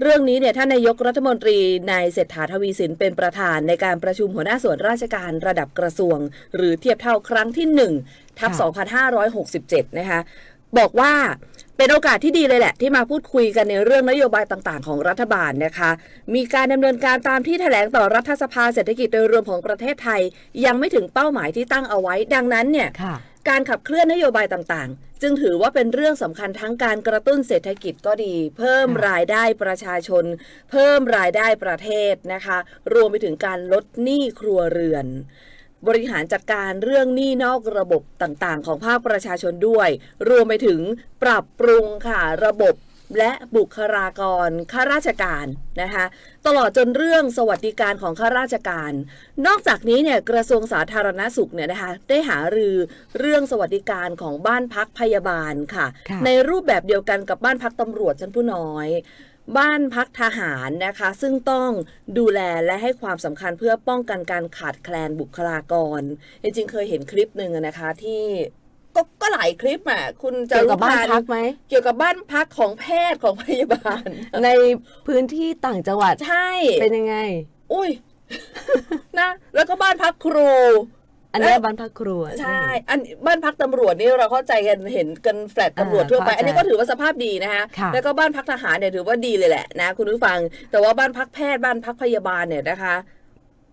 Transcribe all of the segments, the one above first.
เรื่องนี้เนี่ยท่านนายกรัฐมนตรีนายเศรษฐาทวีสินเป็นประธานในการประชุมหัวหน้าส่วนราชการระดับกระทรวง หรือเทียบเท่าครั้งที่1ทับ2567 นะคะ บอกว่าเป็นโอกาสที่ดีเลยแหละ ที่มาพูดคุยกันในเรื่องนโยบายต่างๆ ของรัฐบาลนะคะ มีการดำเนินการตามที่แถลงต่อรัฐสภาเศรษฐกิจโดยรวมของประเทศไทย ยังไม่ถึงเป้าหมายที่ตั้งเอาไว้ ดังนั้นเนี่ย การขับเคลื่อนนโยบายต่างๆ จึงถือว่าเป็นเรื่องสำคัญทั้งการกระตุ้นเศรษฐกิจก็ดี เพิ่มค่ะรายได้ประชาชน เพิ่มรายได้ประเทศนะคะ รวมไปถึงการลดหนี้ครัวเรือน บริหารจัดการเรื่องหนี้นอกระบบต่างๆ ของภาคประชาชนด้วย รวมไปถึงปรับปรุงค่ะระบบ และบุคลากรข้าราชการนะคะตลอดจนเรื่องสวัสดิการของข้าราชการ นอกจากนี้เนี่ยกระทรวงสาธารณสุขเนี่ยนะคะได้หารือเรื่องสวัสดิการของบ้านพักพยาบาลค่ะค่ะในรูปแบบเดียวกันกับบ้านพักตำรวจชั้นผู้น้อยบ้านพักทหารนะคะ ซึ่งต้องดูแลและให้ความสำคัญเพื่อป้องกันการขาดแคลนบุคลากร จริงๆเคยเห็นคลิปหนึ่งอะนะคะที่ ก็ก็หลายคลิปอะคุณจะเกี่ยวกับบ้านพักไหมเกี่ยวกับบ้านพักของแพทย์ของพยาบาล ในพื้นที่ต่างจังหวัดใช่ เป็นยังไง อุ้ยนะ แล้วก็บ้านพักครูอันนี้บ้านพักครัวใช่ อันบ้านพักตำรวจนี่เราเข้าใจกันเห็นกันแฟลตตำรวจอ่าทั่วไปเข้าใจอันนี้ก็ถือว่าสภาพดีนะคะค่ะแล้วก็บ้านพักทหารเนี่ยถือว่าดีเลยแหละนะคุณผู้ฟัง แต่ว่าบ้านพักแพทย์บ้านพักพยาบาลเนี่ยนะคะ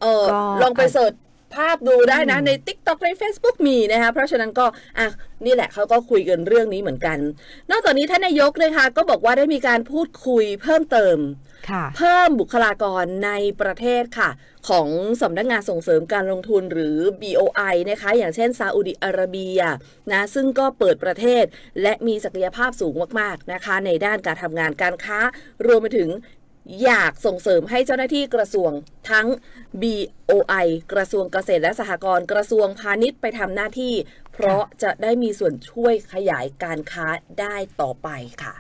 เออก็ลองไปเสิร์ช ภาพดูได้นะอืมใน t ิ k t o k ใน Facebook มีนะคะเพราะฉะนั้นก็อะนี่แหละเขาก็คุยกันเรื่องนี้เหมือนกัน นอกจากนี้ท่านนายกนะคะก็บอกว่าได้มีการพูดคุยเพิ่มเติมค่ะเพิ่มบุคลากรในประเทศค่ะ ของสำนักงานส่งเสริมการลงทุนหรือ BOI นะคะ อย่างเช่นซาอุดิอาระเบียนะซึ่งก็เปิดประเทศและมีศักยภาพสูงมาก ๆ นะคะ ในด้านการทำงานการค้ารวมไปถึง อยากส่งเสริมให้เจ้าหน้าที่กระทรวงทั้ง BOI กระทรวงเกษตรและสหกรณ์กระทรวงพาณิชย์ไปทำหน้าที่ เพราะจะได้มีส่วนช่วยขยายการค้าได้ต่อไปค่ะ